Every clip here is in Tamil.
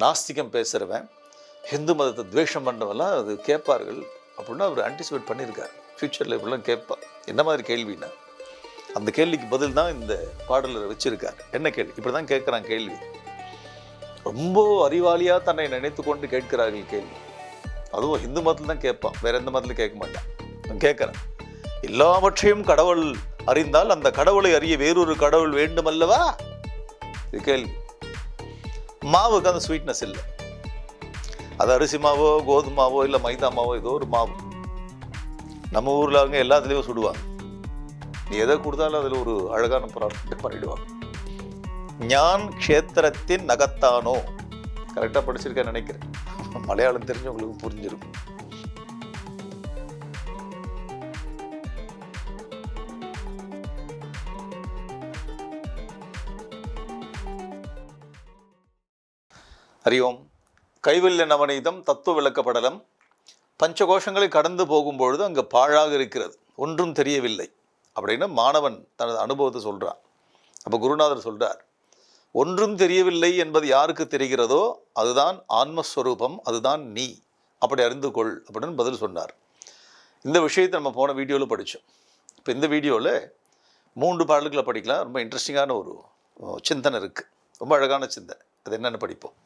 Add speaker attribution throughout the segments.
Speaker 1: நாஸ்திகம் பேசுகிறவன் ஹிந்து மதத்தை துவேஷம் பண்ணவெல்லாம் அது கேட்பார்கள் அப்படின்னா அவர் ஆன்டிசிபேட் பண்ணியிருக்கார். ஃப்யூச்சரில் இப்படிலாம் கேட்பா. என்ன மாதிரி கேள்வின்னா அந்த கேள்விக்கு பதில் தான் இந்த பாடலில் வச்சுருக்கார். என்ன கேள்வி? இப்படி தான் கேட்குறான் கேள்வி. ரொம்ப அறிவாளியாக தன்னை நினைத்து கொண்டு கேட்கிறார்கள் கேள்வி. அதுவும் ஹிந்து மதத்தில் தான் கேட்பான். வேற எந்த மதத்தில் கேட்க மாட்டான். கேட்குறேன். எல்லாவற்றையும் கடவுள் அறிந்தால் அந்த கடவுளை அறிய வேறொரு கடவுள் வேண்டுமல்லவா? இது கேள்வி. மாவுக்கு அந்த ஸ்வீட்னஸ் இல்லை. அது அரிசி மாவோ கோதுமை மாவோ இல்லை மைதா மாவோ ஏதோ ஒரு மாவு. நம்ம ஊரில் அவங்க எல்லாத்துலேயும் சுடுவாங்க. நீ எதை கொடுத்தாலும் அதில் ஒரு அழகான பிரார்த்தனை பண்ணிடுவாங்க. ஞான் க்ஷேத்திரத்தின் நகத்தானோ? கரெக்டாக படிச்சிருக்கேன்னு நினைக்கிறேன். மலையாளம் தெரிஞ்சவங்களுக்கு புரிஞ்சிருக்கும். அறிவோம் கைவல்ய நவநீதம் தத்துவ விளக்கப்படலம். பஞ்சகோஷங்களை கடந்து போகும்பொழுது அங்கே பாழாக இருக்கிறது. ஒன்றும் தெரியவில்லை. அப்படின்னு மாணவன் தனது அனுபவத்தை சொல்கிறான் அப்போ குருநாதர் சொல்கிறார் ஒன்றும் தெரியவில்லை என்பது யாருக்கு தெரிகிறதோ அதுதான் ஆன்மஸ்வரூபம் அதுதான் நீ. அப்படி அறிந்து கொள் அப்படின்னு பதில் சொன்னார். இந்த விஷயத்தை நம்ம போன வீடியோவில் படித்தோம் இப்போ இந்த வீடியோவில் மூன்று பாடல்களை படிக்கலாம். ரொம்ப இன்ட்ரெஸ்டிங்கான ஒரு சிந்தனை இருக்குது ரொம்ப அழகான சிந்தனை. அது என்னென்னு படிப்போம்.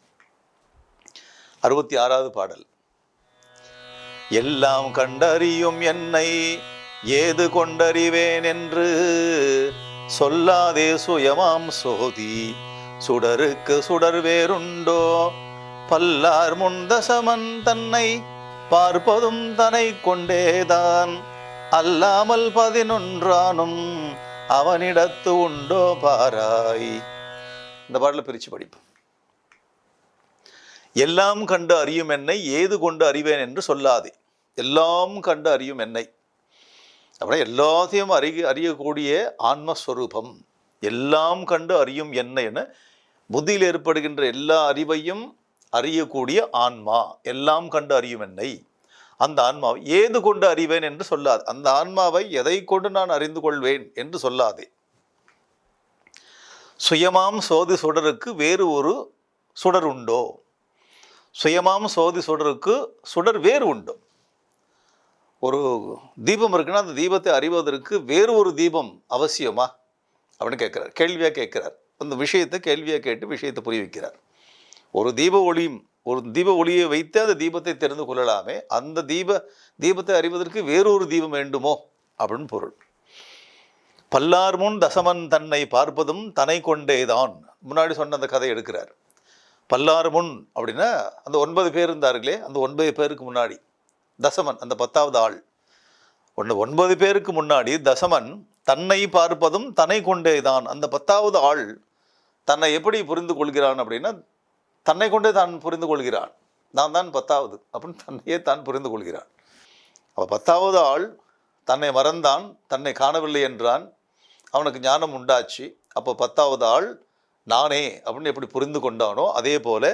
Speaker 1: அறுபத்தி ஆறாவது பாடல். எல்லாம் கண்டறியும் என்னை ஏது கொண்டறிவேன் என்று சொல்லாதே சுயமாம் சோதி. சுடருக்கு சுடர் வேறுண்டோ பல்லார் முந்தசமன் தன்னை பார்ப்பதும் தன்னை கொண்டேதான். அல்லாமல் பதினொன்றானும் அவனிடத்து உண்டோ பாராய். இந்த பாடலை பிரித்து படிப்போம். எல்லாம் கண்டு அறியும் என்னை ஏது கொண்டு அறிவேன் என்று சொல்லாதே. எல்லாம் கண்டு அறியும் என்னை. அப்படின்னா எல்லாத்தையும் அறிய அறியக்கூடிய ஆன்மஸ்வரூபம். எல்லாம் கண்டு அறியும் என்னைன்னு புத்தியில் ஏற்படுகின்ற எல்லா அறிவையும் அறியக்கூடிய ஆன்மா. எல்லாம் கண்டு அறியும் என்னை. அந்த ஆன்மாவை ஏது கொண்டு அறிவேன் என்று சொல்லாது. அந்த ஆன்மாவை எதை கொண்டு நான் அறிந்து கொள்வேன் என்று சொல்லாதே. சுயமாம் சோதி சுடருக்கு வேறு ஒரு சுடர் உண்டோ? சுயமாம் சோதி சுடருக்கு சுடர் வேறு உண்டு. ஒரு தீபம் இருக்குன்னா அந்த தீபத்தை அறிவதற்கு வேறு ஒரு தீபம் அவசியமா? அப்படின்னு கேட்குறார். கேள்வியாக கேட்குறார். அந்த விஷயத்தை கேள்வியாக கேட்டு விஷயத்தை புரிய வைக்கிறார். ஒரு தீப ஒளியும் ஒரு தீப ஒளியை வைத்து அந்த தீபத்தை தெரிந்து கொள்ளலாமே. அந்த தீப தீபத்தை அறிவதற்கு வேறொரு தீபம் வேண்டுமோ? அப்படின்னு பொருள். பல்லார் முன் தசமன் தன்னை பார்ப்பதும் தன்னை கொண்டேதான். முன்னாடி சொன்ன அந்த கதை எடுக்கிறார். பல்லாறு முன் அப்படின்னா அந்த ஒன்பது பேர் இருந்தார்களே அந்த ஒன்பது பேருக்கு முன்னாடி. தசமன் அந்த பத்தாவது ஆள். ஒன்று ஒன்பது பேருக்கு முன்னாடி தசமன் தன்னை பார்ப்பதும் தன்னை கொண்டே தான் அந்த பத்தாவது ஆள் தன்னை எப்படி புரிந்து கொள்கிறான் அப்படின்னா தன்னை கொண்டே தான் புரிந்து கொள்கிறான். நான் தான் பத்தாவது அப்படின்னு தன்னையே தான் புரிந்து கொள்கிறான். அப்போ பத்தாவது ஆள் தன்னை மறந்தான் தன்னை காணவில்லை என்றான். அவனுக்கு ஞானம் உண்டாச்சு. அப்போ பத்தாவது ஆள் நானே அப்படின்னு எப்படி புரிந்து கொண்டானோ அதே போல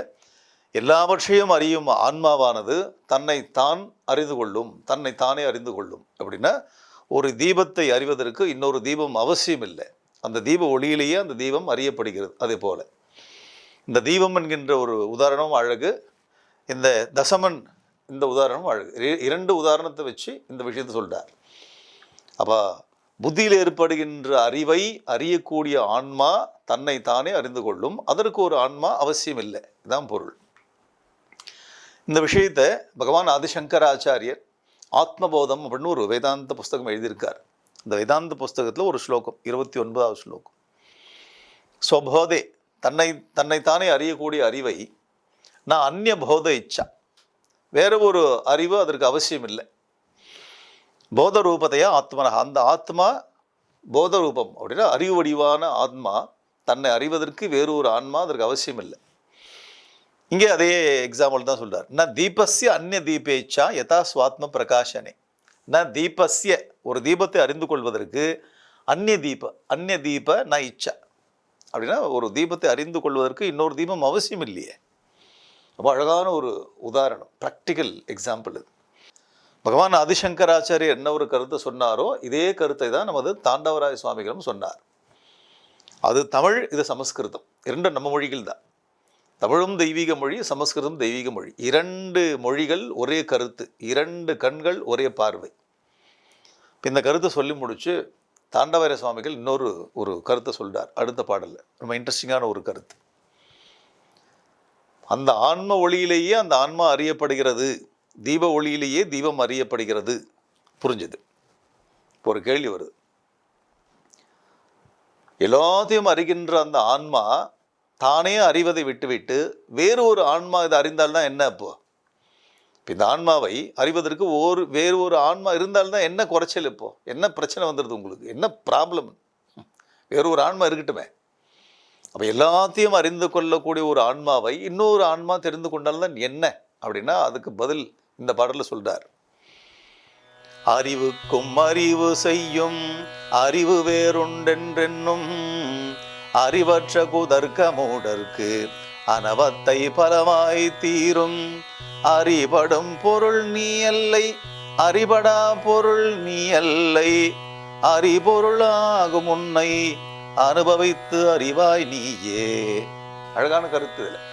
Speaker 1: எல்லாவற்றையும் அறியும் ஆன்மாவானது தன்னை தான் அறிந்து கொள்ளும் தன்னை தானே அறிந்து கொள்ளும் அப்படின்னா ஒரு தீபத்தை அறிவதற்கு இன்னொரு தீபம் அவசியம் இல்லை அந்த தீப ஒளியிலேயே அந்த தீபம் அறியப்படுகிறது அதே போல். இந்த தீபம் என்கின்ற ஒரு உதாரணம் அழகு இந்த தசமன் இந்த உதாரணம் அழகு. இரண்டு உதாரணத்தை வச்சு இந்த விஷயத்தை சொல்கிறார் அப்போ புத்தியில் ஏற்படுகின்ற அறிவை அறியக்கூடிய ஆன்மா தன்னை தானே அறிந்து கொள்ளும். அதற்கு ஒரு ஆன்மா அவசியம் இல்லை இதான் பொருள். இந்த விஷயத்தை பகவான் ஆதிசங்கராச்சாரியர் ஆத்மபோதம் அப்படின்னு ஒரு வேதாந்த புஸ்தகம் எழுதியிருக்கார். இந்த வேதாந்த புஸ்தகத்தில் ஒரு ஸ்லோகம் இருபத்தி ஒன்பதாவது ஸ்லோகம். ஸ்வபோதே தன்னை தன்னைத்தானே அறியக்கூடிய அறிவை நான் அந்நிய போத இச்சா. வேற ஒரு அறிவு அதற்கு அவசியம் இல்லை போத ரூபத்தையா ஆத்மனா அந்த ஆத்மா போத ரூபம் அப்படின்னா அறிவு வடிவான ஆத்மா தன்னை அறிவதற்கு வேறு ஒரு ஆன்மா அதற்கு அவசியம் இல்லை இங்கே அதே எக்ஸாம்பிள் தான் சொல்கிறார் ந தீபஸ்ய அந்நிய தீபேச்சா யதா சுவாத்ம பிரகாஷனே. ந தீபஸ்ய ஒரு தீபத்தை அறிந்து கொள்வதற்கு அந்நிய தீப அந்நிய தீப ந இச்சா. அப்படின்னா ஒரு தீபத்தை அறிந்து கொள்வதற்கு இன்னொரு தீபம் அவசியம் இல்லையே ரொம்ப அழகான ஒரு உதாரணம் ப்ராக்டிக்கல் எக்ஸாம்பிள் இது. பகவான் ஆதிசங்கராச்சாரியர் என்ன ஒரு கருத்தை சொன்னாரோ இதே கருத்தை தான் நமது தாண்டவராய சுவாமிகளும் சொன்னார். அது தமிழ் இது சமஸ்கிருதம். இரண்டும் நம்ம மொழிகள் தான். தமிழும் தெய்வீக மொழி சமஸ்கிருதம் தெய்வீக மொழி. இரண்டு மொழிகள் ஒரே கருத்து. இரண்டு கண்கள் ஒரே பார்வை. இந்த கருத்தை சொல்லி முடிச்சு தாண்டவர சுவாமிகள் இன்னொரு ஒரு கருத்தை சொல்றார் அடுத்த பாடலில். ரொம்ப இன்ட்ரெஸ்டிங்கான ஒரு கருத்து. அந்த ஆன்ம ஒளியிலேயே அந்த ஆன்மா அறியப்படுகிறது. தீப ஒளியிலேயே தீபம் அறியப்படுகிறது. புரிஞ்சுது? இப்போ ஒரு கேள்வி வருது. எல்லாத்தையும் அறிகின்ற அந்த ஆன்மா தானே அறிவதை விட்டுவிட்டு வேறு ஒரு ஆன்மா இதை அறிந்தால்தான் என்ன அப்போ? இப்போ இந்த ஆன்மாவை அறிவதற்கு ஒரு வேறு ஒரு ஆன்மா இருந்தால்தான் என்ன குறைச்சல் இப்போ? என்ன பிரச்சனை வந்துடுது உங்களுக்கு? என்ன ப்ராப்ளம் வேறு ஒரு ஆன்மா இருக்கட்டுமே. அப்போ எல்லாத்தையும் அறிந்து கொள்ளக்கூடிய ஒரு ஆன்மாவை இன்னொரு ஆன்மா தெரிந்து கொண்டால்தான் என்ன? அப்படின்னா அதுக்கு பதில் இந்த பாடலில் சொல்றார். அறிவுக்கும் அறிவு செய்யும் அறிவு வேறுண்டென்றென்னும் அறிவற்ற குதர்க்க மூடர்க்கு அனவத்தை பலமாய் தீரும். அறிபடும் பொருள் நீ அல்லை அறிபடா பொருள் நீ அல்லை. அறிபொருளாகும் உன்னை அனுபவித்து அறிவாய் நீயே. அழகான கருத்து இதுல.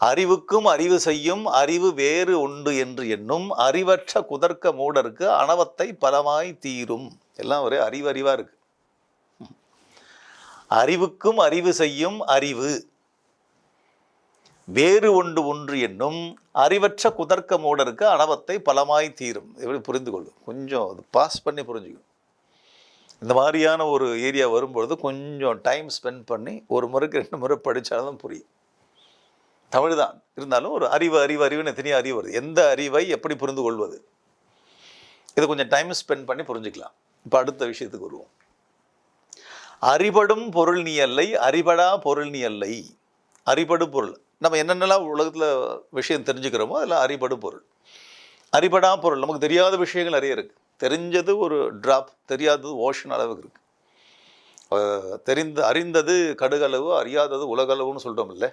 Speaker 1: அறிவுக்கும் அறிவு செய்யும் அறிவு வேறு உண்டு என்று எண்ணும் அறிவற்ற குதர்க்க மூடருக்கு அனவத்தை பலமாய் தீரும். எல்லாம் ஒரே அறிவறிவாக இருக்கு. அறிவுக்கும் அறிவு செய்யும் அறிவு வேறு ஒன்று ஒன்று என்னும் அறிவற்ற குதர்க்க மூடருக்கு அனவத்தை பலமாய் தீரும். எப்படி புரிந்து கொள்ளும் கொஞ்சம் அது பாஸ் பண்ணி புரிஞ்சுக்கணும். இந்த மாதிரியான ஒரு ஏரியா வரும்பொழுது கொஞ்சம் டைம் ஸ்பெண்ட் பண்ணி ஒரு முறைக்கு ரெண்டு முறை படித்தாலும் புரியும். தமிழ் தான் இருந்தாலும் ஒரு அறிவு அறிவு அறிவுன்னு தனியாக அறிவு வருது. எந்த அறிவை எப்படி புரிந்து கொள்வது? இதை கொஞ்சம் டைம் ஸ்பெண்ட் பண்ணி புரிஞ்சுக்கலாம். இப்போ அடுத்த விஷயத்துக்கு வருவோம். அறிபடும் பொருள் நீ அல்லை அறிபடா பொருள் நீ அல்லை. அறிபடு பொருள். நம்ம என்னென்னலாம் உலகத்தில் விஷயம் தெரிஞ்சுக்கிறோமோ அதில் அறிபடு பொருள். அறிபடா பொருள். நமக்கு தெரியாத விஷயங்கள் நிறைய இருக்குது தெரிஞ்சது ஒரு ட்ராப் தெரியாதது ஓஷன் அளவுக்கு இருக்குது தெரிந்து அறிந்தது கடுகளவு அறியாதது உலகளவுன்னு சொல்கிறோம் இல்லை?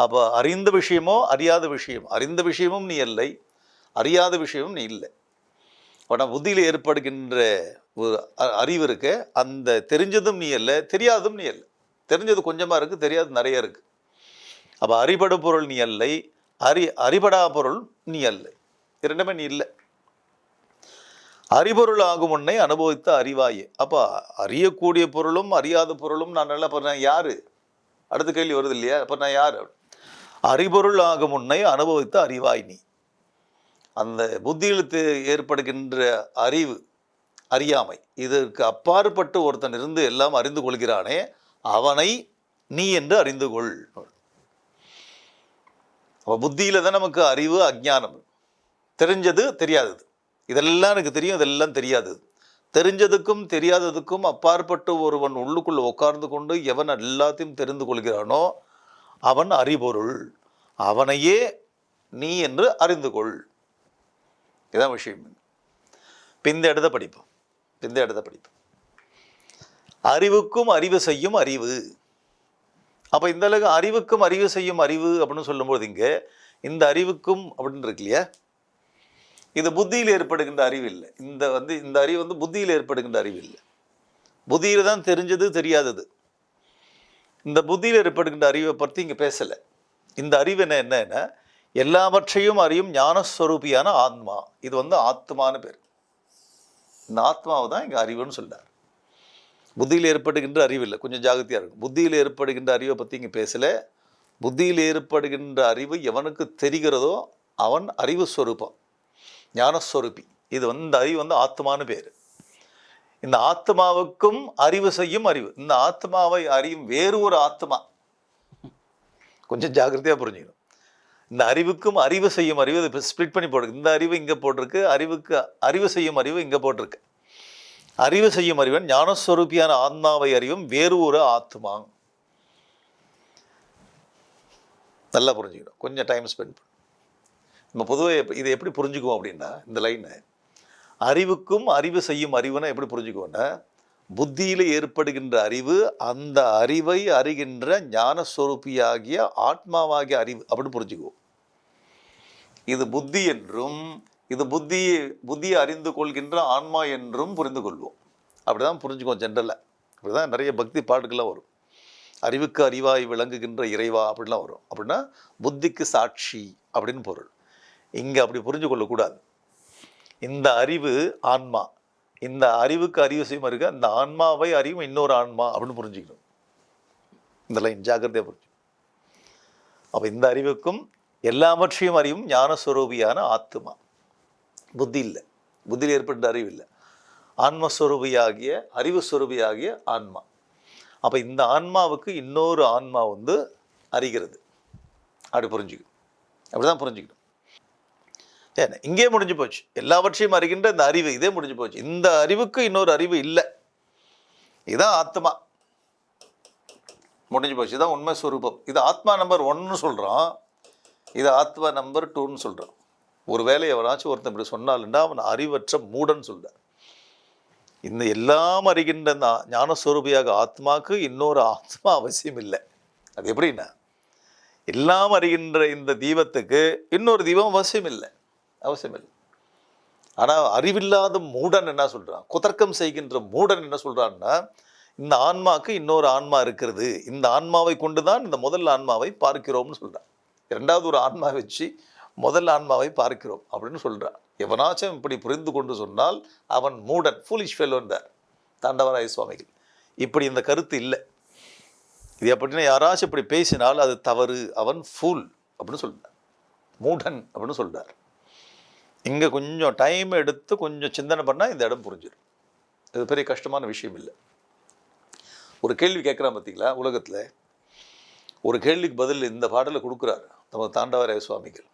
Speaker 1: அப்போ அறிந்த விஷயமோ அறியாத விஷயம். அறிந்த விஷயமும் நீ இல்லை அறியாத விஷயமும் நீ இல்லை. ஆனால் புத்தியில் ஏற்படுகின்ற ஒரு அ- அறிவு இருக்க. அந்த தெரிஞ்சதும் நீ அல்ல தெரியாததும் நீ அல்ல தெரிஞ்சது கொஞ்சமாக இருக்குது தெரியாதது நிறைய இருக்குது அப்போ அறிபடு பொருள் நீ அல்லை அறி அறிபடா பொருள் நீ இல்லை. இரண்டுமே நீ இல்லை. அறிபொருள் ஆகும் உன்னை அனுபவித்த அறிவாயே. அப்போ அறியக்கூடிய பொருளும் அறியாத பொருளும் நான் நல்லா பண்ணேன் நான் யாரு? அடுத்த கேள்வி வருது இல்லையா? அப்போ நான் யார்? அறிபொருள் ஆகும் உன்னை அனுபவித்த அறிவாய் நீ. அந்த புத்தியில் ஏற்படுகின்ற அறிவு அறியாமை இதற்கு அப்பாற்பட்டு ஒருத்தன் இருந்து எல்லாம் அறிந்து கொள்கிறானே அவனை நீ என்று அறிந்து கொள். அப்போ புத்தியில் தான் நமக்கு அறிவு அஜ்ஞானம். தெரிஞ்சது தெரியாதது. இதெல்லாம் எனக்கு தெரியும் இதெல்லாம் தெரியாதது தெரிஞ்சதுக்கும் தெரியாததுக்கும் அப்பாற்பட்டு ஒருவன் உள்ளுக்குள்ளே உட்கார்ந்து கொண்டு எவன் எல்லாத்தையும் தெரிந்து கொள்கிறானோ அவன் அறிபொருள். அவனையே நீ என்று அறிந்து கொள் இதான் விஷயம். பிந்த இடத்த படிப்போம் பிந்த இடத்த படிப்போம் அறிவுக்கும் அறிவு செய்யும் அறிவு. அப்போ இந்த அளவுக்கு அறிவுக்கும் அறிவு செய்யும் அறிவு அப்படின்னு சொல்லும்போது இங்கே இந்த அறிவுக்கும் அப்படின்னு இருக்கு இல்லையா? இது புத்தியில் ஏற்படுகின்ற அறிவு இல்லை. இந்த வந்து இந்த அறிவு வந்து புத்தியில் ஏற்படுகின்ற அறிவு இல்லை. புத்தியில் தான் தெரிஞ்சது தெரியாதது. இந்த புத்தியில் ஏற்படுகின்ற அறிவை பற்றி இங்கே பேசலை. இந்த அறிவு என்ன என்னன்னா எல்லாவற்றையும் அறியும் ஞானஸ்வரூபியான ஆத்மா. இது வந்து ஆத்மான பேர். இந்த ஆத்மாவை தான் இங்கே அறிவுன்னு சொன்னார் புத்தியில் ஏற்படுகின்ற அறிவு இல்லை. கொஞ்சம் ஜாகிரதையாக இருக்கும் புத்தியில் ஏற்படுகின்ற அறிவை பற்றி இங்கே பேசலை. புத்தியில் ஏற்படுகின்ற அறிவு எவனுக்கு தெரிகிறதோ அவன் அறிவு ஸ்வரூபம் ஞானஸ்வரூபி. இது வந்து அறிவு வந்து ஆத்மான்னு பேர். இந்த ஆத்மாவுக்கும் அறிவு செய்யும் அறிவு. இந்த ஆத்மாவை அறியும் வேறு ஒரு ஆத்மா. கொஞ்சம் ஜாக்கிரதையாக புரிஞ்சுக்கணும். இந்த அறிவுக்கும் அறிவு செய்யும் அறிவு இது ஸ்ப்ளிட் பண்ணி போட்டிருக்கு. இந்த அறிவு இங்கே போட்டிருக்கு அறிவுக்கு அறிவு செய்யும் அறிவு இங்கே போட்டிருக்கு. அறிவு செய்யும் அறிவன் ஞானஸ்வரூபியான ஆத்மாவை அறிவும் வேறு ஒரு ஆத்மா. நல்லா புரிஞ்சுக்கணும். கொஞ்சம் டைம் ஸ்பெண்ட் பண்ணும் நம்ம பொதுவாக இதை எப்படி புரிஞ்சுக்குவோம் அப்படின்னா இந்த லைனை அறிவுக்கும் அறிவு செய்யும் அறிவுனா எப்படி புரிஞ்சுக்குவோன்னா புத்தியில் ஏற்படுகின்ற அறிவு அந்த அறிவை அறிகின்ற ஞானஸ்வரூபியாகிய ஆத்மாவாகிய அறிவு அப்படின்னு புரிஞ்சுக்குவோம் இது புத்தி என்றும் இது புத்தி புத்தியை அறிந்து கொள்கின்ற ஆன்மா என்றும் புரிந்து கொள்வோம். அப்படி தான் புரிஞ்சுக்குவோம் ஜென்ரலாக அப்படிதான் நிறைய பக்தி பாட்டுக்கெல்லாம் வரும். அறிவுக்கு அறிவாய் விளங்குகின்ற இறைவா அப்படிலாம் வரும். அப்படின்னா புத்திக்கு சாட்சி அப்படின்னு பொருள். இங்கே அப்படி புரிஞ்சு கொள்ளக்கூடாது இந்த அறிவு ஆன்மா. இந்த அறிவுக்கு அறிவு செய்யும் இருக்க அந்த ஆன்மாவை அறிவும் இன்னொரு ஆன்மா அப்படின்னு புரிஞ்சுக்கணும். இந்த லைன் ஜாக்கிரதையாக புரிஞ்சு அப்போ இந்த அறிவுக்கும் எல்லாவற்றையும் அறிவும் ஞானஸ்வரூபியான ஆத்மா. புத்தி இல்லை. புத்தியில் ஏற்பட்ட அறிவு இல்லை. ஆன்மஸ்வரூபியாகிய அறிவு ஸ்வரூபியாகிய ஆன்மா. அப்போ இந்த ஆன்மாவுக்கு இன்னொரு ஆன்மா வந்து அறிகிறது. அப்படி புரிஞ்சுக்கணும். அப்படி தான் புரிஞ்சுக்கணும். ஏன்னா இங்கே முடிஞ்சு போச்சு. எல்லாவற்றையும் அறிகின்ற இந்த அறிவு இதே முடிஞ்சு போச்சு. இந்த அறிவுக்கு இன்னொரு அறிவு இல்லை. இதுதான் ஆத்மா. முடிஞ்சு போச்சு. இதுதான் உண்மை ஸ்வரூபம் இது ஆத்மா நம்பர் ஒன்னு சொல்கிறான் இது ஆத்மா நம்பர் டூன்னு சொல்கிறான் ஒரு வேலையை எவனாச்சும் ஒருத்தன் இப்படி சொன்னாலுண்டா அவன் அறிவற்ற மூடன் சொல்கிறேன் இந்த எல்லாம் அறிகின்ற இந்த ஞானஸ்வரூபியாக ஆத்மாவுக்கு இன்னொரு ஆத்மா அவசியம் இல்லை. அது எப்படின்னா எல்லாம் அறிகின்ற இந்த தீபத்துக்கு இன்னொரு தீபம் அவசியம் இல்லை. அவசியம் இல்லை. ஆனால் அறிவில்லாத மூடன் என்ன சொல்கிறான் குதர்க்கம் செய்கின்ற மூடன் என்ன சொல்கிறான்னா இந்த ஆன்மாக்கு இன்னொரு ஆன்மா இருக்கிறது. இந்த ஆன்மாவை கொண்டு தான் இந்த முதல் ஆன்மாவை பார்க்கிறோம்னு சொல்கிறான் இரண்டாவது ஒரு ஆன்மா வச்சு முதல் ஆன்மாவை பார்க்கிறோம் அப்படின்னு சொல்கிறான் எவனாச்சும் இப்படி புரிந்து கொண்டு சொன்னால் அவன் மூடன் ஃபூலிஷ் ஃபெல்லோன்றார் தாண்டவராய சுவாமிகள். இப்படி இந்த கருத்து இல்லை. இது எப்படின்னா யாராச்சும் இப்படி பேசினால் அது தவறு அவன் ஃபூல் அப்படின்னு சொல்கிறார் மூடன் அப்படின்னு சொல்கிறார் இங்கே கொஞ்சம் டைம் எடுத்து கொஞ்சம் சிந்தனை பண்ணால் இந்த இடம் புரிஞ்சிடும் இது பெரிய கஷ்டமான விஷயம் இல்லை. ஒரு கேள்வி கேட்குறான் பார்த்தீங்களா உலகத்தில் ஒரு கேள்விக்கு பதில் இந்த பாடலை கொடுக்குறாரு. நம்ம தாண்டவராய சுவாமிகள்.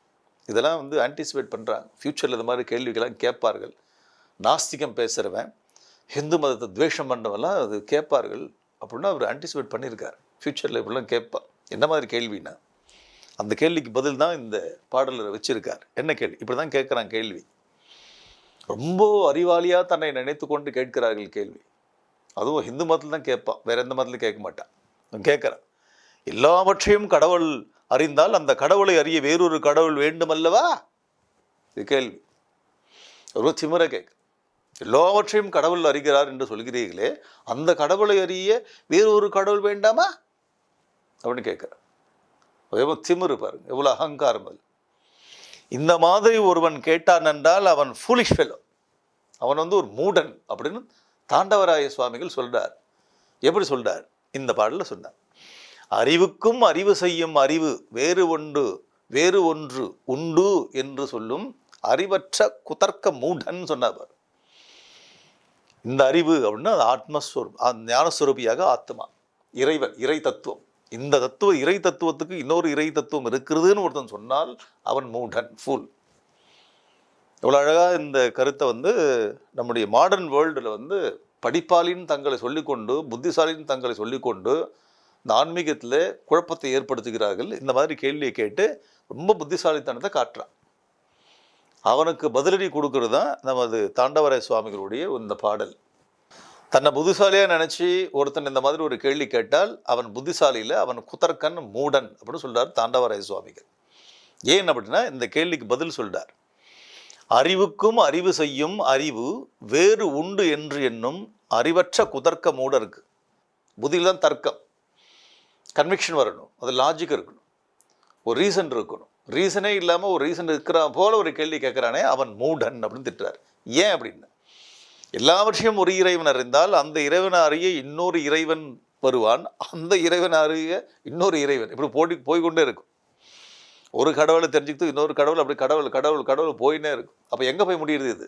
Speaker 1: இதெல்லாம் வந்து ஆன்டிசிபேட் பண்ணுறாங்க ஃப்யூச்சரில் இந்த மாதிரி கேள்விகள்லாம் கேட்பார்கள். நாஸ்திகம் பேசுகிறவன் ஹிந்து மதத்தை துவேஷம் பண்ணவெல்லாம் அது கேட்பார்கள். அப்படின்னா அவர் ஆன்டிசிபேட் பண்ணியிருக்கார். ஃப்யூச்சரில் இப்படிலாம் கேட்பார் என்ன மாதிரி கேள்வின்னா அந்த கேள்விக்கு பதில் தான் இந்த பாடலில் வச்சிருக்கார். என்ன கேள்வி? இப்படி தான் கேட்குறான் கேள்வி. ரொம்ப அறிவாளியாக தன்னை நினைத்து கொண்டு கேட்கிறார்கள் கேள்வி. அதுவும் ஹிந்து மதத்தில் தான் கேட்பான். வேற எந்த மதத்தில் கேட்க மாட்டான். கேட்குறான். எல்லாவற்றையும் கடவுள் அறிந்தால் அந்த கடவுளை அறிய வேறொரு கடவுள் வேண்டுமல்லவா? இது கேள்வி. ரொம்ப திமிர கேட்க. எல்லாவற்றையும் கடவுள் அறிகிறார் என்று சொல்கிறீர்களே அந்த கடவுளை அறிய வேறொரு கடவுள் வேண்டாமா? அப்படின்னு கேட்குறேன். எவ்வளோ திமிரு பாருங்க எவ்வளோ அகங்காரம் அது. இந்த மாதிரி ஒருவன் கேட்டான் என்றால் அவன் ஃபூலிஷ் ஃபெல்லோ அவன் வந்து ஒரு மூடன் அப்படின்னு தாண்டவராய சுவாமிகள் சொல்றார். எப்படி சொல்றார்? இந்த பாடலில் சொன்னார். அறிவுக்கும் அறிவு செய்யும் அறிவு வேறு ஒன்று வேறு ஒன்று உண்டு என்று சொல்லும் அறிவற்ற குதர்க்க மூடன் சொன்னார் பாரு. இந்த அறிவு அப்படின்னா அது ஆத்மஸ்வரூப் ஞானஸ்வரூபியாக ஆத்மா இறைவன் இறை தத்துவம். இந்த தத்துவ இறை தத்துவத்துக்கு இன்னொரு இறை தத்துவம் இருக்கிறதுன்னு ஒருத்தன் சொன்னால் அவன் மூடன் ஃபுல் இவ்வளோ அழகாக இந்த கருத்தை வந்து நம்முடைய மாடர்ன் வேர்ல்டில் வந்து படிப்பாளின் தங்களை சொல்லிக்கொண்டு புத்திசாலின்னு தங்களை சொல்லிக்கொண்டு இந்த ஆன்மீகத்தில் குழப்பத்தை ஏற்படுத்துகிறார்கள். இந்த மாதிரி கேள்வியை கேட்டு ரொம்ப புத்திசாலித்தனத்தை காட்டுறான். அவனுக்கு பதிலடி கொடுக்கறது தான் நமது தாண்டவராய சுவாமிகளுடைய இந்த பாடல். தன்னை புத்திசாலியாக நினச்சி ஒருத்தன் இந்த மாதிரி ஒரு கேள்வி கேட்டால் அவன் புத்திசாலியில் அவன் குதர்க்கன் மூடன் அப்படின்னு சொல்கிறார் தாண்டவராய சுவாமிகள். ஏன் அப்படின்னா இந்த கேள்விக்கு பதில் சொல்கிறார் அறிவுக்கும் அறிவு செய்யும் அறிவு வேறு உண்டு என்று என்னும் அறிவற்ற குதர்க்க மூடருக்கு. புதியில் தான் தர்க்கம். கன்விக்ஷன் வரணும். அது லாஜிக் இருக்கணும். ஒரு ரீசன் இருக்கணும். ரீசனே இல்லாமல் ஒரு ரீசன் இருக்கிற போல ஒரு கேள்வி கேட்குறானே அவன் மூடன் அப்படின்னு திட்டுறார். ஏன் அப்படின்னா எல்லாவற்றையும் ஒரு இறைவன் அறிந்தால் அந்த இறைவன் அறிய இன்னொரு இறைவன் வருவான். அந்த இறைவன் அறிய இன்னொரு இறைவன். இப்படி போட்டி போய்க்கொண்டே இருக்கும். ஒரு கடவுளை தெரிஞ்சுக்கிட்டு இன்னொரு கடவுள் அப்படி கடவுள் கடவுள் கடவுள் போயினே இருக்கும். அப்போ எங்கே போய் முடியுது இது?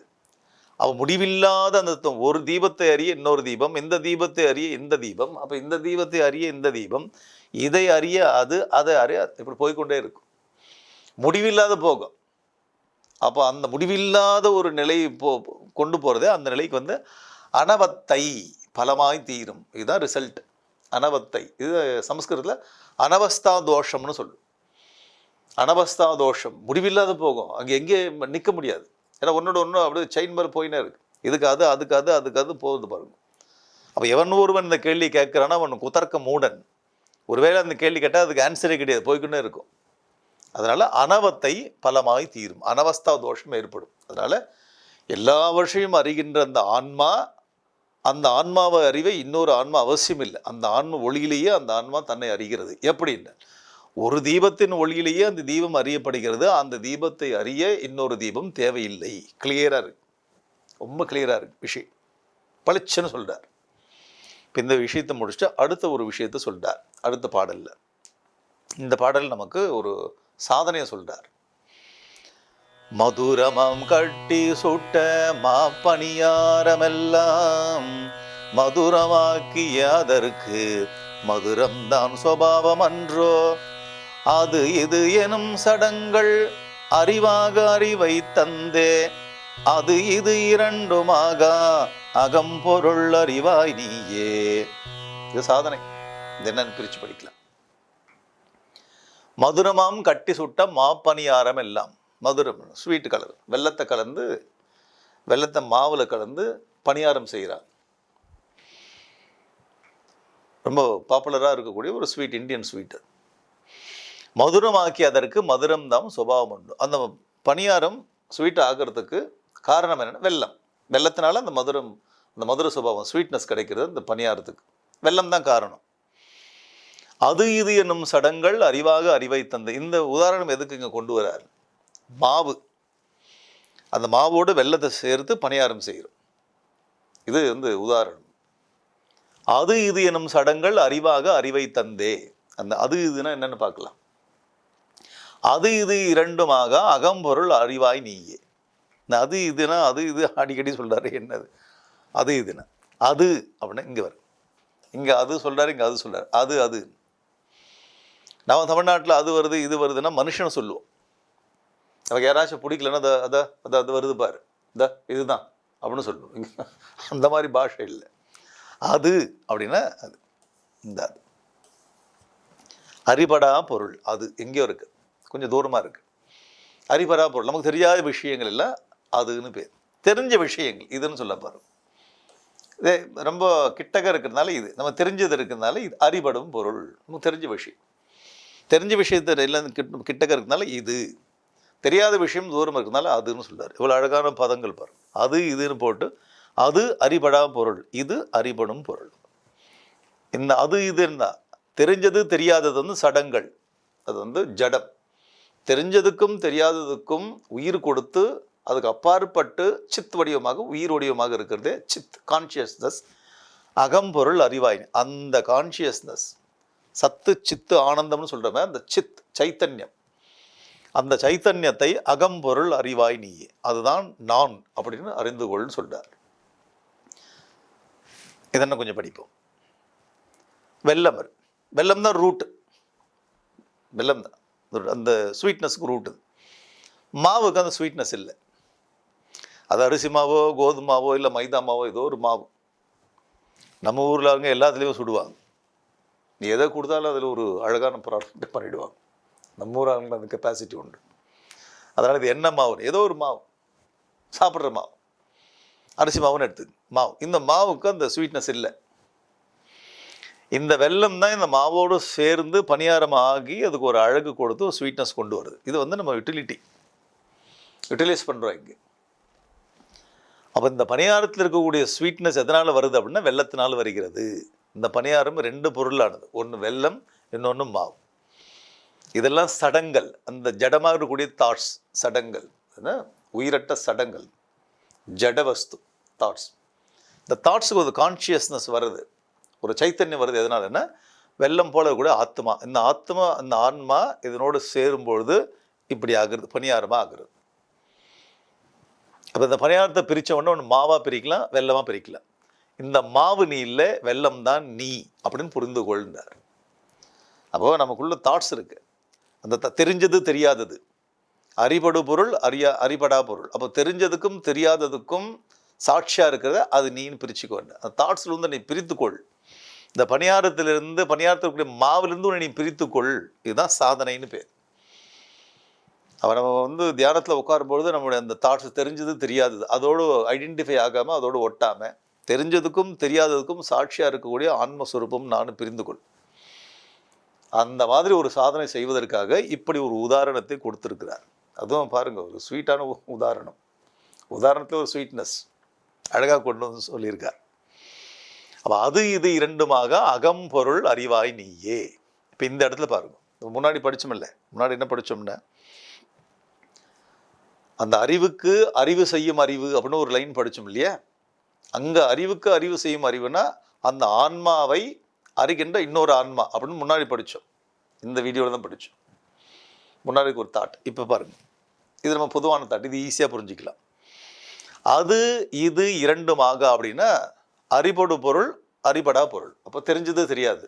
Speaker 1: அவன் முடிவில்லாத அந்த ஒரு தீபத்தை அறிய இன்னொரு தீபம் இந்த தீபத்தை அறிய இந்த தீபம் அப்போ இந்த தீபத்தை அறிய இந்த தீபம். இதை அறிய அது அதை அறிய இப்படி போய்க்கொண்டே இருக்கும். முடிவில்லாத போகும். அப்போ அந்த முடிவில்லாத ஒரு நிலை போ கொண்டு போகிறது அந்த நிலைக்கு வந்து அனவத்தை பலமாய் தீரும். இதுதான் ரிசல்ட் அனவத்தை. இது சமஸ்கிருதத்தில் அனவஸ்தா தோஷம்னு சொல்லும். அனவஸ்தா தோஷம். முடிவில்லாத போகும். அங்கே எங்கே நிற்க முடியாது. ஏன்னா ஒன்றோட ஒன்று அப்படியே செயின் மாதிரி போயினே இருக்கு. இதுக்கு அது அதுக்கு அது அதுக்கு அது போகுது பாருங்க. அப்போ எவன் ஒருவன் இந்த கேள்வி கேட்குறான்னா அவன் குதர்க்க மூடன். ஒருவேளை அந்த கேள்வி கேட்டால் அதுக்கு ஆன்சரே கிடையாது. போய்கிட்டே இருக்கும். அதனால் அனவத்தை பலமாய் தீரும். அனவஸ்தா தோஷம் ஏற்படும். அதனால் எல்லா விஷயம் அறிகின்ற அந்த ஆன்மா அந்த ஆன்மாவை அறிவை இன்னொரு ஆன்மா அவசியம் இல்லை அந்த ஆன்மா ஒளியிலேயே அந்த ஆன்மா தன்னை அறிகிறது. எப்படின்னு? ஒரு தீபத்தின் ஒளியிலேயே அந்த தீபம் அறியப்படுகிறது. அந்த தீபத்தை அறிய இன்னொரு தீபம் தேவையில்லை. கிளியராக இருக்கு. ரொம்ப கிளியராக இருக்கு விஷயம். பளிச்சுன்னு சொல்கிறார் இப்போ இந்த விஷயத்தை முடிச்சுட்டு அடுத்த ஒரு விஷயத்தை சொல்கிறார் அடுத்த பாடலில். இந்த பாடல் நமக்கு ஒரு சாதனையை சொல்கிறார் மதுரமாம் கட்டி சுட்ட மாப்பணியாரமெல்லாம் மதுரமாக்கிய அதற்கு மதுரம்தான் சுவாவம் அன்றோ அது இது எனும் சடங்கள் அறிவாக அறிவை தந்தே. அது இது இரண்டுமாக அகம்பொருள் அறிவாய் நீயே. இது சாதனை. இது என்னன்னு பிரிச்சு படிக்கலாம். மதுரமாம் கட்டி சுட்ட மாப்பணியாரம் எல்லாம் மதுரம் ஸ்வீட்டு கலர். வெள்ளத்தை கலந்து வெள்ளத்தை மாவில் கலந்து பணியாரம் செய்கிறார். ரொம்ப பாப்புலராக இருக்கக்கூடிய ஒரு ஸ்வீட் இந்தியன் ஸ்வீட்டு மதுரமாக்கி அதற்கு மதுரம் தான் சுபாவம் உண்டு. அந்த பணியாரம் ஸ்வீட் ஆகிறதுக்கு காரணம் என்னன்னா வெல்லம். வெள்ளத்தினால அந்த மதுரம் அந்த மதுர சுபாவம் ஸ்வீட்னஸ் கிடைக்கிறது அந்த பணியாரத்துக்கு. வெல்லம் தான் காரணம். அது இது என்னும் சடங்கள் அறிவாக அறிவை தந்த இந்த உதாரணம் எதுக்கு இங்கே கொண்டு வரார் மாவு. அந்த மாவோடு வெள்ளத்தை சேர்த்து பணியாரம் செய்கிறோம். இது வந்து உதாரணம். அது இது எனும் சடங்கள் அறிவாக அறிவை தந்தே. அந்த அது இதுனா என்னன்னு பார்க்கலாம். அது இது இரண்டுமாக அகம்பொருள் அறிவாய் நீயே. இந்த அது இதுனா அது இது அடிக்கடி சொல்கிறாரு என்னது? அது இதுனா. அது அப்படின்னா இங்கே வரும். இங்கே அது சொல்கிறார் இங்கே அது சொல்றாரு. அது அது. நம்ம தமிழ்நாட்டில் அது வருது இது வருதுன்னா மனுஷனை சொல்லுவோம். நமக்கு யாராச்சும் பிடிக்கலன்னா அதை அதை அதை அது வருது பாரு. இந்த இதுதான் அப்படின்னு சொல்லுவோம். அந்த மாதிரி பாஷை இல்லை. அது அப்படின்னா அது இந்த அது. அறிபடா பொருள் அது எங்கேயோ இருக்குது கொஞ்சம் தூரமாக இருக்குது அறிபடா பொருள் நமக்கு தெரியாத விஷயங்கள் எல்லாம் அதுன்னு பேர். தெரிஞ்ச விஷயங்கள் இதுன்னு சொல்ல பாரு. இதே ரொம்ப கிட்டக்க இருக்கிறதுனால இது நம்ம தெரிஞ்சது இருக்கிறதுனால இது அறிபடும் பொருள். நமக்கு தெரிஞ்ச விஷயம். தெரிஞ்ச விஷயத்தை எல்லாம் கிட்ட கிட்டக்க இருக்கிறதுனால இது. தெரியாத விஷயம் தூரம் இருக்கிறதுனால அதுன்னு சொல்கிறார் இவ்வளோ அழகான பதங்கள் பாரு. அது இதுன்னு போட்டு அது அறிபடா பொருள் இது அறிபடும் பொருள். இந்த அது இதுன்னா தெரிஞ்சது தெரியாதது வந்து சடங்கள். அது வந்து ஜடம். தெரிஞ்சதுக்கும் தெரியாததுக்கும் உயிர் கொடுத்து அதுக்கு அப்பாற்பட்டு சித் வடிவமாக உயிர் வடிவமாக இருக்கிறதே சித் கான்ஷியஸ்னஸ் அகம்பொருள் அறிவாயின். அந்த கான்ஷியஸ்னஸ் சத்து சித்து ஆனந்தம்னு சொல்கிறோமே அந்த சித் சைத்தன்யம். அந்த சைத்தன்யத்தை அகம்பொருள் அறிவாய் நீயே. அதுதான் நான் அப்படின்னு அறிந்து கொள்னு சொல்றார். இதென்ன கொஞ்சம் படிப்போம். வெல்லம் வெல்லம் தான் ரூட் வெல்லம் தான் அந்த ஸ்வீட்னஸ்க்கு ரூட் மாவுக்கு அந்த ஸ்வீட்னஸ் இல்லை. அது அரிசி மாவோ கோதுமை மாவோ இல்லை மைதா மாவோ ஏதோ ஒரு மாவு. நம்ம ஊரில் அவங்க எல்லாத்துலேயும் சுடுவாங்க. நீ எதை கொடுத்தாலும் அதில் ஒரு அழகான ப்ராடக்ட் பண்ணிவிடுவாங்க நம்ம ஊராளுங்க அந்த கெப்பாசிட்டி உண்டு. அதனால் இது என்ன மாவு? ஏதோ ஒரு மாவு. சாப்பிட்ற மாவு. அரிசி மாவுன்னு எடுத்துக்கு மாவு. இந்த மாவுக்கு அந்த ஸ்வீட்னஸ் இல்லை. இந்த வெல்லம் தான் இந்த மாவோடு சேர்ந்து பணியாரம் ஆகி அதுக்கு ஒரு அழகு கொடுத்து ஒரு ஸ்வீட்னஸ் கொண்டு வருது. இது வந்து நம்ம யூட்டிலிட்டி யூட்டிலைஸ் பண்ணுறோம் இங்கே. அப்போ இந்த பணியாரத்தில் இருக்கக்கூடிய ஸ்வீட்னஸ் எதனால் வருது அப்படின்னா வெள்ளத்தினால் வருகிறது. இந்த பணியாரம் ரெண்டு பொருளானது. ஒன்று வெல்லம் இன்னொன்று மாவு. இதெல்லாம் சடங்கள் அந்த ஜடமாக இருக்கக்கூடிய தாட்ஸ் சடங்கள் உயிரட்ட சடங்கள். ஜடவஸ்து தாட்ஸ் இந்த தாட்ஸுக்கு ஒரு கான்ஷியஸ்னஸ் வருது. ஒரு சைத்தன்யம் வருது. எதனாலன்னா வெள்ளம் போல கூட ஆத்மா. இந்த ஆத்மா இந்த ஆன்மா இதனோடு சேரும்பொழுது இப்படி ஆகுறது பணியாரமாக ஆகுறது. அப்போ இந்த பணியாரத்தை பிரித்த உடனே ஒன்று மாவாக பிரிக்கலாம் வெள்ளமாக பிரிக்கலாம். இந்த மாவு நீ இல்லை வெள்ளம் தான் நீ அப்படின்னு புரிந்து கொள்ந்தார் அப்போ நமக்குள்ள தாட்ஸ் இருக்குது அந்த த- தெரிஞ்சது தெரியாதது. அறிபடு பொருள் அறியா அறிபடா பொருள். அப்போ தெரிஞ்சதுக்கும் தெரியாததுக்கும் சாட்சியாக இருக்கிறத அது நீன்னு பிரிச்சுக்கோ அந்த தாட்ஸில் இருந்து நீ பிரித்துக்கொள். இந்த பணியாரத்திலிருந்து பணியாரத்திற்குரிய மாவிலிருந்து உன்னை நீ பிரித்துக்கொள். இதுதான் சாதனைன்னு பேர். அவன் நம்ம வந்து தியானத்தில் உட்காரும்பொழுது நம்மளுடைய அந்த தாட்ஸ் தெரிஞ்சது தெரியாதது. அதோடு ஐடென்டிஃபை ஆகாமல் அதோடு ஒட்டாமல் தெரிஞ்சதுக்கும் தெரியாததுக்கும் சாட்சியாக இருக்கக்கூடிய ஆன்மஸ்வரூபம் நான் பிரிந்து கொள் அந்த மாதிரி ஒரு சாதனை செய்வதற்காக இப்படி ஒரு உதாரணத்தை கொடுத்துருக்கிறார். அதுவும் பாருங்க ஒரு ஸ்வீட்டான உதாரணம். உதாரணத்தில் ஒரு ஸ்வீட்னஸ் அழகாக கொண்டு வந்து சொல்லியிருக்கார். அப்போ அது இது இரண்டுமாக அகம்பொருள் அறிவாய் நீயே. இப்போ இந்த இடத்துல பாருங்கள் முன்னாடி படிச்சோமில்ல முன்னாடி என்ன படித்தோம்னா அந்த அறிவுக்கு அறிவு செய்யும் அறிவு அப்படின்னு ஒரு லைன் படித்தோம் இல்லையா? அங்கே அறிவுக்கு அறிவு செய்யும் அறிவுனா அந்த ஆன்மாவை அறிகின்ற இன்னொரு ஆன்மா அப்படின்னு முன்னாடி படித்தோம் இந்த வீடியோவில் தான் படித்தோம் முன்னாடி ஒரு தாட் இப்போ பாருங்கள் இது நம்ம பொதுவான தாட் இது ஈஸியாக புரிஞ்சிக்கலாம். அது இது இரண்டுமாக அப்படின்னா அறிபடு பொருள் அறிபடா பொருள். அப்போ தெரிஞ்சது தெரியாது.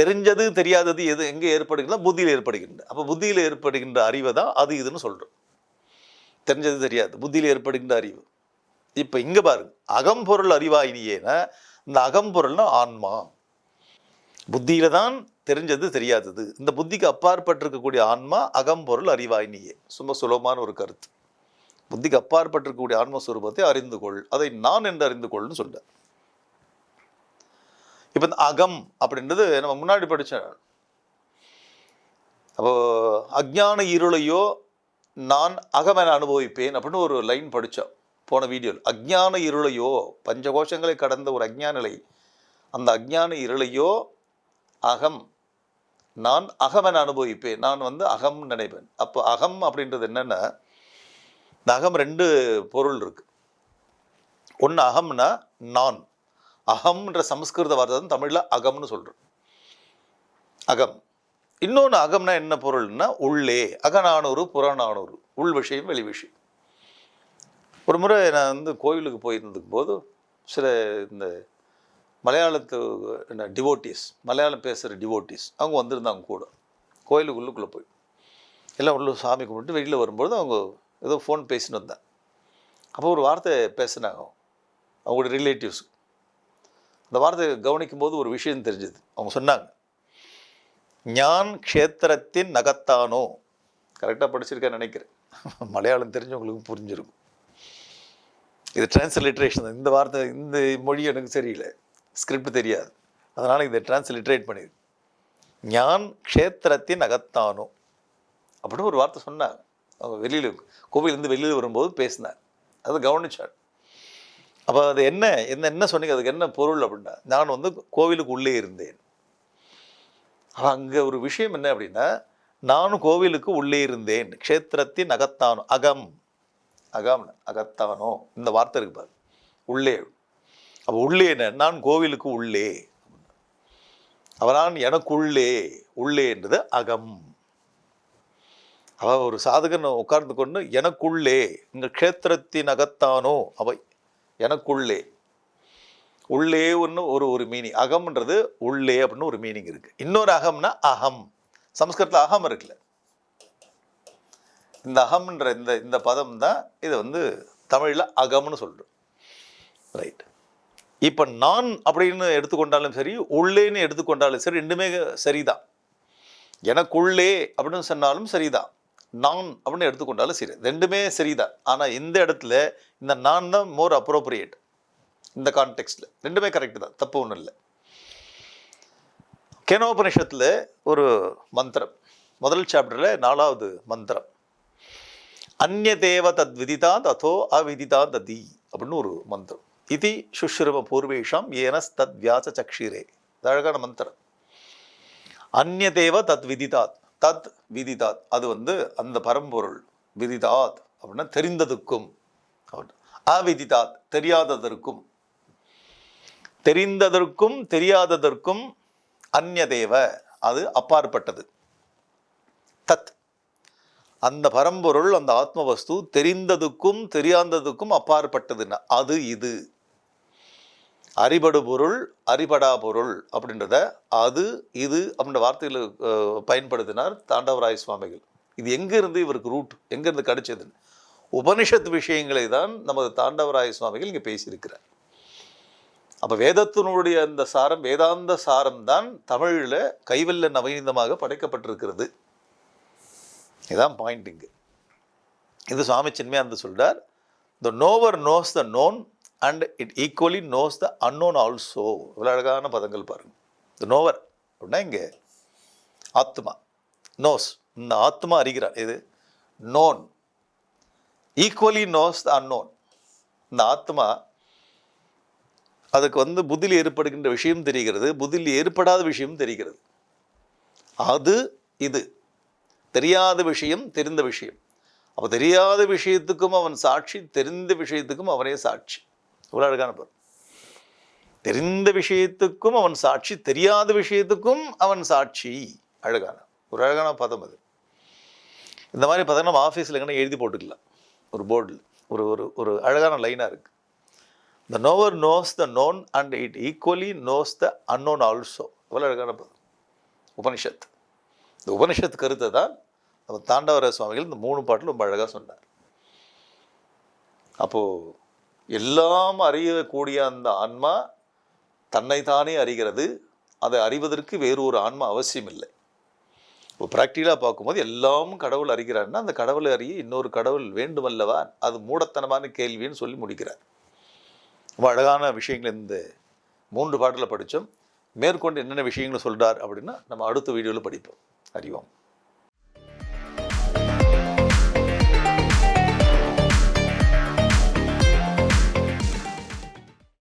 Speaker 1: தெரிஞ்சது தெரியாதது எது எங்கே ஏற்படுகின்ற புத்தியில் ஏற்படுகின்ற. அப்போ புத்தியில் ஏற்படுகின்ற அறிவை தான் அது இதுன்னு சொல்கிறோம் தெரிஞ்சது தெரியாது. புத்தியில் ஏற்படுகின்ற அறிவு. இப்போ இங்கே பாருங்க. அகம்பொருள் அறிவாயினியேனா இந்த அகம்பொருள்னா ஆன்மா. புத்தியில தான் தெரிஞ்சது தெரியாதது. இந்த புத்திக்கு அப்பாற்பட்டிருக்கக்கூடிய ஆன்மா அகம்பொருள் அறிவாயினியே. சும்மா சுலபமான ஒரு கருத்து. புத்திக்கு அப்பாற்பட்டிருக்கக்கூடிய ஆன்மஸ்வரூபத்தை அறிந்து கொள். அதை நான் என்று அறிந்து கொள்னு சொல்கிறேன் இப்போ இந்த அகம் அப்படின்றது நம்ம முன்னாடி படிச்ச அப்போ அஜ்ஞான இருளையோ நான் அகமென அனுபவிப்பேன் அப்படின்னு ஒரு லைன் படித்தோம் போன வீடியோவில் அஜ்ஞான இருளையோ பஞ்சகோஷங்களை கடந்த ஒரு அஜ்ஞான நிலை. அந்த அஜ்ஞான இருளையோ அகம். நான் அகமன் அனுபவிப்பேன். நான் வந்து அகம் நினைப்பேன். அப்போ அகம் அப்படின்றது என்னென்னா இந்த அகம் ரெண்டு பொருள் இருக்கு. ஒன்று அகம்னா நான். அகம்ன்ற சமஸ்கிருத வார்த்தை தான் தமிழில் அகம்னு சொல்கிறோம் அகம். இன்னொன்று அகம்னா என்ன பொருள்னா உள்ளே. அகநானூறு புறநானூறு. உள் விஷயம் வெளி விஷயம். ஒரு முறை நான் வந்து கோயிலுக்கு போயிருந்ததுக்கு போது சில இந்த மலையாளத்து என்ன டிவோட்டிஸ் மலையாளம் பேசுகிற டிவோட்டிஸ் அவங்க வந்திருந்தாங்க கூட. கோயிலுக்கு உள்ளுக்குள்ளே போய். எல்லாம் உள்ள சாமி கும்பிட்டு வெளியில் வரும்போது அவங்க ஏதோ ஃபோன் பேசின்னு வந்தேன். அப்போ ஒரு வார்த்தை பேசினாங்க அவங்களோட ரிலேட்டிவ்ஸ் அந்த வார்த்தை கவனிக்கும் போது ஒரு விஷயம் தெரிஞ்சது. அவங்க சொன்னாங்க ஞான் க்ஷேத்திரத்தின் நகத்தானோ? கரெக்டாக படிச்சிருக்கேன் நினைக்கிறேன். மலையாளம் தெரிஞ்சவங்களுக்கு புரிஞ்சிருக்கும். இது டிரான்ஸ்லிட்ரேஷன் இந்த வார்த்தை இந்த மொழி எனக்கு சரியில்லை ஸ்கிரிப்ட் தெரியாது. அதனால் இதை டிரான்ஸ்லிட்ரேட் பண்ணிடு ஞான் க்ஷேத்திரத்தின் அகத்தானோ. அப்படின்னு ஒரு வார்த்தை சொன்னார். அவங்க வெளியில் கோவிலேருந்து வெளியில் வரும்போது பேசினார். அதை கவனிச்சார். அப்போ அது என்ன என்ன என்ன சொன்னீங்க? அதுக்கு என்ன பொருள் அப்படின்னா நான் வந்து கோவிலுக்கு உள்ளே இருந்தேன். அங்கே ஒரு விஷயம் என்ன அப்படின்னா நானும் கோவிலுக்கு உள்ளே இருந்தேன். க்ஷேத்திரத்தின் அகத்தானோ. அகம். அகம் அகத்தானோ. இந்த வார்த்தை இருக்கு பாரு. உள்ளே. அப்போ உள்ளே என்ன? நான் கோவிலுக்கு உள்ளே. அவனான் எனக்குள்ளே உள்ளே என்றது அகம். அவள் ஒரு சாதகன் உட்கார்ந்து கொண்டு எனக்குள்ளே இந்த க்ஷேத்திரத்தின் அகத்தானோ அவை எனக்குள்ளே. உள்ளே ஒன்று ஒரு ஒரு மீனிங் அகம்ன்றது உள்ளே அப்படின்னு ஒரு மீனிங் இருக்குது இன்னொரு அகம்னா அகம். சம்ஸ்கிருதத்தில் அகம் இருக்குல்ல. இந்த அகம்ன்ற இந்த இந்த பதம் தான் இதை வந்து தமிழில் அகம்னு சொல்கிறோம் ரைட் இப்போ நான் அப்படின்னு எடுத்துக்கொண்டாலும் சரி உள்ளேன்னு எடுத்துக்கொண்டாலும் சரி ரெண்டுமே சரிதான். எனக்குள்ளே அப்படின்னு சொன்னாலும் சரிதான். நான் அப்படின்னு எடுத்துக்கொண்டாலும் சரி ரெண்டுமே சரிதான். ஆனால் இந்த இடத்துல இந்த நான் தான் மோர் அப்ரோப்ரியேட் இந்த கான்டெக்ட்ல ரெண்டுமே கரெக்டு தான் தப்பு ஒன்றும் இல்லை. கேனோபனிஷத்தில் ஒரு மந்திரம் முதல் சாப்டரில் நாலாவது மந்திரம். அந்நிய தேவ தத் விதிதா ததோ அவிதிதா ததி அப்படின்னு ஒரு மந்திரம். இது சுஷ்ரும பூர்வேஷாம் ஏனஸ் தத் வியாச சக்ஷிரே இது அழகான மந்திரம். அந்நிய தத் விதிதாத் தத் விதிதாத் அது வந்து அந்த பரம்பொருள். விதிதாத் அப்படின்னா தெரிந்ததுக்கும். அவிதிதாத் தெரியாததற்கும். தெரிந்ததற்கும் தெரியாததற்கும் அந்நிய அது அப்பாற்பட்டது. தத். அந்த பரம்பொருள் அந்த ஆத்மவஸ்து தெரிந்ததுக்கும் தெரியாததுக்கும் அப்பாற்பட்டதுன்னா அது இது. அறிபடு பொருள் அறிபடா பொருள் அப்படின்றத அது இது அப்படின்ற வார்த்தையில் பயன்படுத்தினார் தாண்டவராய சுவாமிகள். இது எங்கேருந்து இவருக்கு ரூட் எங்கேருந்து கிடைச்சதுன்னு உபனிஷத் விஷயங்களை தான் நமது தாண்டவராய சுவாமிகள் இங்கே பேசியிருக்கிறார். அப்போ வேதத்தினுடைய அந்த சாரம் வேதாந்த சாரம் தான் தமிழில் கைவல்ல நவீனமாக படைக்கப்பட்டிருக்கிறது. இதான் பாயிண்ட் இங்கு. இது சுவாமி சின்மயானந்த சொல்கிறார் the knower knows the known and it equally knows the unknown also இவ்வளோ அழகான பதங்கள் பாருங்கள் த நோவர் அப்படின்னா இங்கே ஆத்மா. நோஸ் இந்த ஆத்மா அறிகிறார். இது known equally knows the unknown இந்த ஆத்மா அதுக்கு வந்து புதில் ஏற்படுகின்ற விஷயம் தெரிகிறது. புதில் ஏற்படாத விஷயம் தெரிகிறது. அது இது. தெரியாத விஷயம் தெரிந்த விஷயம். அப்போ தெரியாத விஷயத்துக்கும் அவன் சாட்சி தெரிந்த விஷயத்துக்கும் அவனே சாட்சி. இவ்வளோ அழகான பொருள். தெரிந்த விஷயத்துக்கும் அவன் சாட்சி தெரியாத விஷயத்துக்கும் அவன் சாட்சி. அழகான ஒரு அழகான பதம் அது. இந்த மாதிரி பார்த்தா நம்ம ஆஃபீஸில் எங்கன்னா எழுதி போட்டுக்கலாம். ஒரு போர்டில். ஒரு ஒரு ஒரு அழகான லைனாக இருக்குது the knower knows the known and it equally knows the unknown also இவ்வளோ அழகான பதம். உபனிஷத் இந்த உபனிஷத் கருத்தை தான் நம்ம தாண்டவர சுவாமிகள் இந்த மூணு பாட்டில் ரொம்ப அழகாக சொன்னார். அப்போது எல்லாம் அறியக்கூடிய அந்த ஆன்மா தன்னைத்தானே அறிகிறது. அதை அறிவதற்கு வேறு ஒரு ஆன்மா அவசியம் இல்லை இப்போ ப்ராக்டிக்கலாக பார்க்கும்போது எல்லாம் கடவுள் அறிகிறாருன்னா அந்த கடவுளை அறிய இன்னொரு கடவுள் வேண்டுமல்லவா? அது மூடத்தனமான கேள்வின்னு சொல்லி முடிக்கிறார். ரொம்ப அழகான விஷயங்கள் இந்த மூன்று பாட்டில் படித்தோம். மேற்கொண்டு என்னென்ன விஷயங்களை சொல்கிறார் அப்படின்னா நம்ம அடுத்த வீடியோவில் படிப்போம். அறிவோம்